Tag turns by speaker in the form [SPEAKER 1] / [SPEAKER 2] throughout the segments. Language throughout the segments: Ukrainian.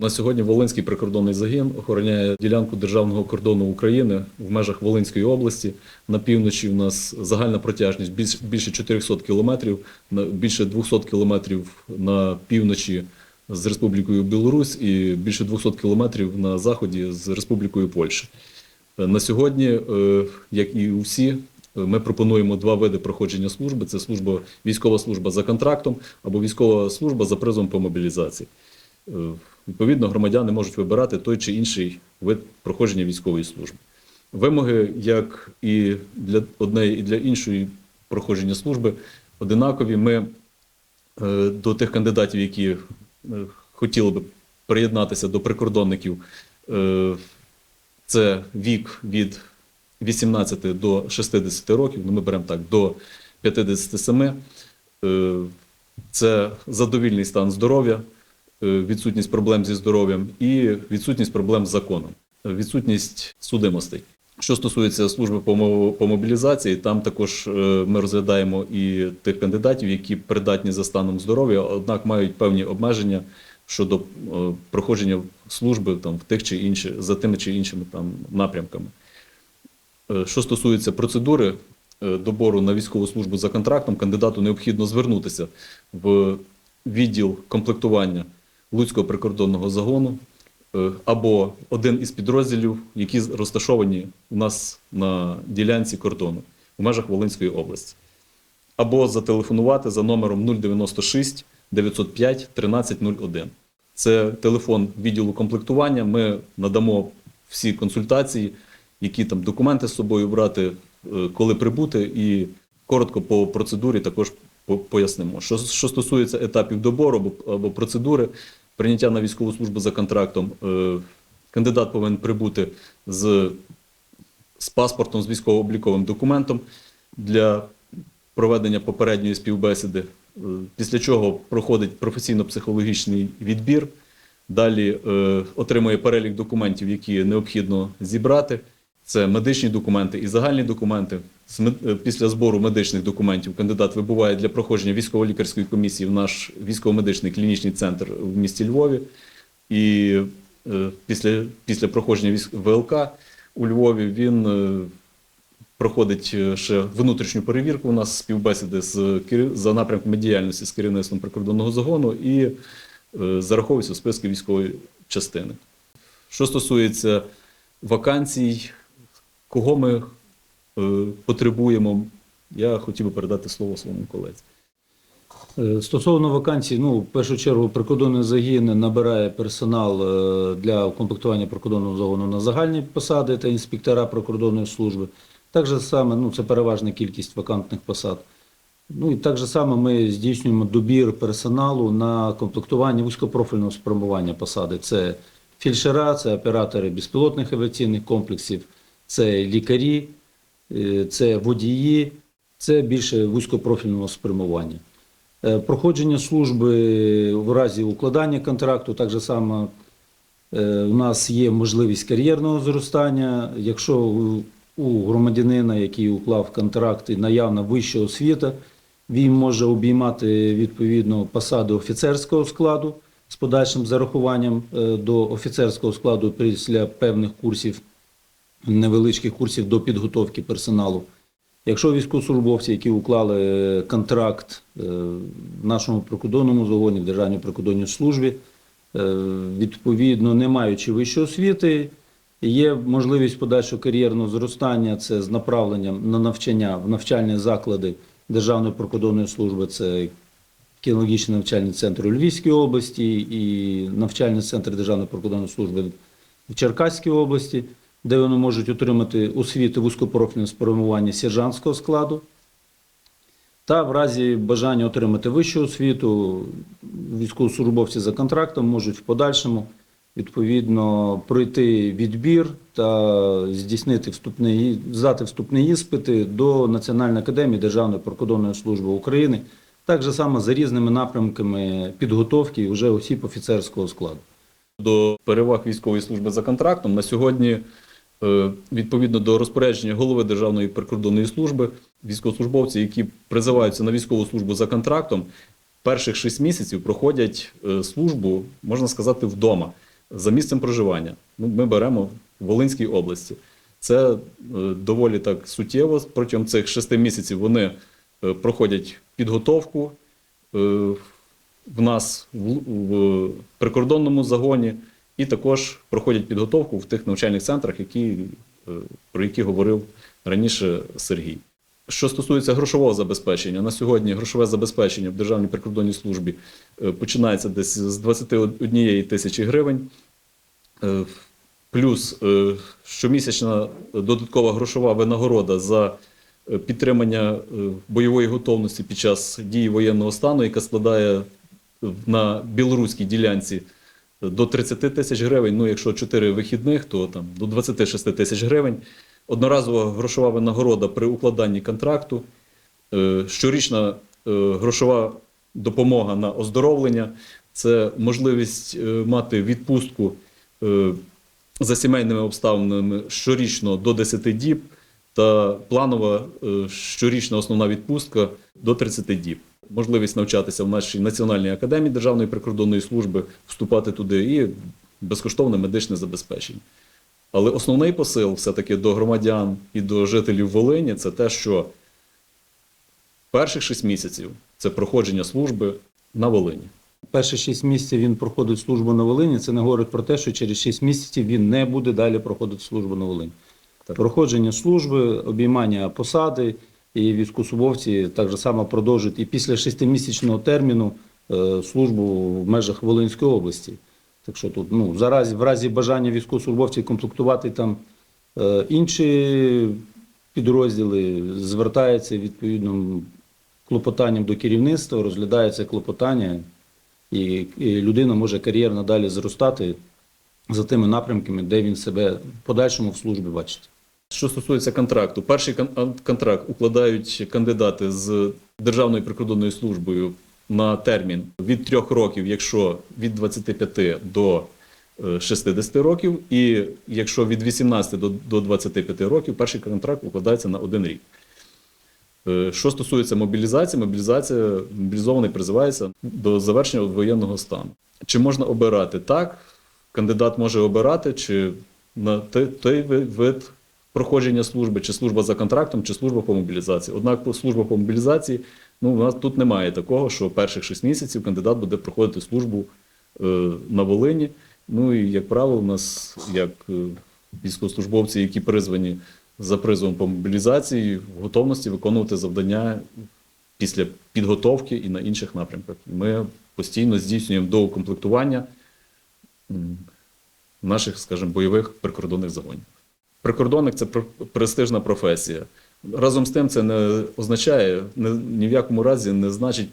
[SPEAKER 1] На сьогодні Волинський прикордонний загін охороняє ділянку державного кордону України в межах Волинської області. На півночі в нас загальна протяжність більш- більше 400 кілометрів, більше 200 кілометрів на півночі з Республікою Білорусь і більше 200 кілометрів на заході з Республікою Польща. Е, На сьогодні, е, як і усі, е, ми пропонуємо два види проходження служби: це служба військова служба за контрактом або військова служба за призовом по мобілізації. Відповідно, громадяни можуть вибирати той чи інший вид проходження військової служби. Вимоги, як і для однієї, і для іншої проходження служби, одинакові. Ми е, до тих кандидатів, які е, хотіли би приєднатися до прикордонників, е, це вік від 18 до 60 років, ну ми беремо так, до 57. Е, Це задовільний стан здоров'я, відсутність проблем зі здоров'ям і відсутність проблем з законом, е, відсутність судимостей. Що стосується служби по мобілізації, там також е, ми розглядаємо і тих кандидатів, які придатні за станом здоров'я, однак мають певні обмеження щодо е, проходження служби там в тих чи інші за тими чи іншими там напрямками. Е, Що стосується процедури е, добору на військову службу за контрактом, кандидату необхідно звернутися в відділ комплектування Луцького прикордонного загону е, або один із підрозділів, які розташовані у нас на ділянці кордону в межах Волинської області, або зателефонувати за номером 096 905 1301. Це телефон відділу комплектування. Ми надамо всі консультації, які там документи з собою брати, е, коли прибути, і коротко по процедурі також пояснимо. Що, що стосується етапів добору або, або процедури прийняття на військову службу за контрактом, е, кандидат повинен прибути з, з паспортом, з військово-обліковим документом для проведення попередньої співбесіди, е, після чого проходить професійно-психологічний відбір. Далі е, отримує перелік документів, які необхідно зібрати. Це медичні документи і загальні документи. Е, Після збору медичних документів кандидат вибуває для проходження військово-лікарської комісії в наш військово-медичний клінічний центр в місті Львові. І е, після, після проходження ВЛК у Львові він е, проходить ще внутрішню перевірку. У нас співбесіди з за напрямками діяльності з керівництвом прикордонного загону і зараховується в списки військової частини. Що стосується вакансій, кого ми е, потребуємо, я хотів би передати слово своєму колезі.
[SPEAKER 2] Е, Стосовно вакансій, ну, в першу чергу, прикордонний загін набирає персонал е, для укомплектування прикордонного загону на загальні посади та інспектора прикордонної служби. Так же саме, ну, це переважна кількість вакантних посад. Ну і так же саме ми здійснюємо добір персоналу на комплектування вузькопрофільного спрямування посади. Це фельдшера, це оператори безпілотних авіаційних комплексів, це лікарі, е, це водії, це більше вузькопрофільного спрямування. Е, Проходження служби в разі укладання контракту, так же само е, у нас є можливість кар'єрного зростання. Якщо у- громадянина, який уклав контракт, і наявна вища освіта, він може обіймати відповідно посади офіцерського складу з подальшим зарахуванням до офіцерського складу після певних курсів, невеличких курсів до підготовки персоналу. Якщо військовослужбовці, які уклали е, контракт е, в нашому прикордонному загоні, в Державній прикордонній службі, е, відповідно, не маючи вищої освіти, є можливість подальшого кар'єрного зростання, це з направленням на навчання в навчальні заклади Державної прикордонної служби, це кінологічний навчальний центр у Львівській області і навчальний центр Державної прикордонної служби в Черкаській області, де вони можуть отримати освіту вузькопрофільне спрямування сержантського складу. Та в разі бажання отримати вищу освіту, військовослужбовці за контрактом можуть в подальшому відповідно пройти відбір та здійснити вступний, здати вступні іспити до Національної академії Державної прикордонної служби України, так же само за різними напрямками підготовки вже осіб офіцерського складу.
[SPEAKER 1] До переваг військової служби за контрактом на сьогодні, відповідно до розпорядження голови Державної прикордонної служби, військовослужбовці, які призиваються на військову службу за контрактом, перших 6 місяців проходять е, службу, можна сказати, вдома. За місцем проживання ну, ми беремо в Волинській області. Це е, доволі так суттєво. Протягом цих шести місяців вони е, проходять підготовку е, в нас в прикордонному загоні, і також проходять підготовку в тих навчальних центрах, які, е, про які говорив раніше Сергій. Що стосується грошового забезпечення, на сьогодні грошове забезпечення в Державній прикордонній службі е, починається десь з 21 тисячі гривень. Е, Плюс щомісячна додаткова грошова винагорода за підтримання бойової готовності під час дії воєнного стану, яка складає на білоруській ділянці до 30 тисяч гривень. Ну, якщо 4 вихідних, то там до 26 тисяч гривень. Одноразова грошова винагорода при укладанні контракту, е, щорічна е, грошова допомога на оздоровлення, це можливість е, мати відпустку за сімейними обставинами щорічно до 10 діб та планова щорічна основна відпустка до 30 діб. Можливість навчатися в нашій Національній академії Державної прикордонної служби, вступати туди і безкоштовне медичне забезпечення. Але основний посил все-таки до громадян і до жителів Волині це те, що перших 6 місяців це проходження служби на Волині.
[SPEAKER 2] Перші 6 місяців він проходить службу на Волині. Це не говорить про те, що через 6 місяців він не буде далі проходити службу на Волині.
[SPEAKER 1] Так.
[SPEAKER 2] Проходження служби, обіймання посади і військовослужбовці так же само продовжують і після 6-місячного терміну е, службу в межах Волинської області. Так що тут ну, зараз, в разі бажання військовослужбовців комплектувати там е, інші підрозділи, звертаються відповідним клопотанням до керівництва, розглядається клопотання, і людина може кар'єрно далі зростати за тими напрямками, де він себе в подальшому в службі бачить.
[SPEAKER 1] Що стосується контракту, перший контракт укладають кандидати з Державною прикордонною службою на термін від 3 років, якщо від 25 до е, 60 років, і якщо від 18 до, до 25 років, перший контракт укладається на один рік. Е, Що стосується мобілізації, мобілізація мобілізований призивається до завершення воєнного стану. Чи можна обирати так? Кандидат може обирати, чи на той вид проходження служби, чи служба за контрактом, чи служба по мобілізації. Однак служба по мобілізації, ну у нас тут немає такого, що перших 6 місяців кандидат буде проходити службу е, на Волині. Ну і як правило, у нас як е, військовослужбовці, які призвані за призовом по мобілізації, в готовності виконувати завдання після підготовки і на інших напрямках. Ми постійно здійснюємо доукомплектування наших, скажімо, бойових прикордонних загонів. Прикордонник це пр- престижна професія. Разом з тим, це не означає, ні в якому разі не значить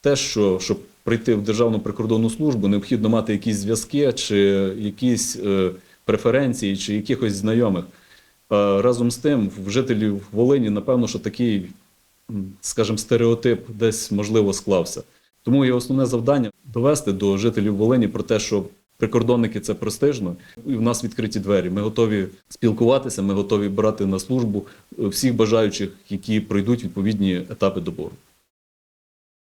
[SPEAKER 1] те, що щоб прийти в Державну прикордонну службу, необхідно мати якісь зв'язки чи якісь е, преференції, чи якихось знайомих. Разом з тим, в жителів Волині, напевно, що такий, скажімо, стереотип десь можливо склався. Тому є основне завдання довести до жителів Волині про те, що прикордонники це престижно, і в нас відкриті двері. Ми готові спілкуватися, ми готові брати на службу всіх бажаючих, які пройдуть відповідні етапи добору.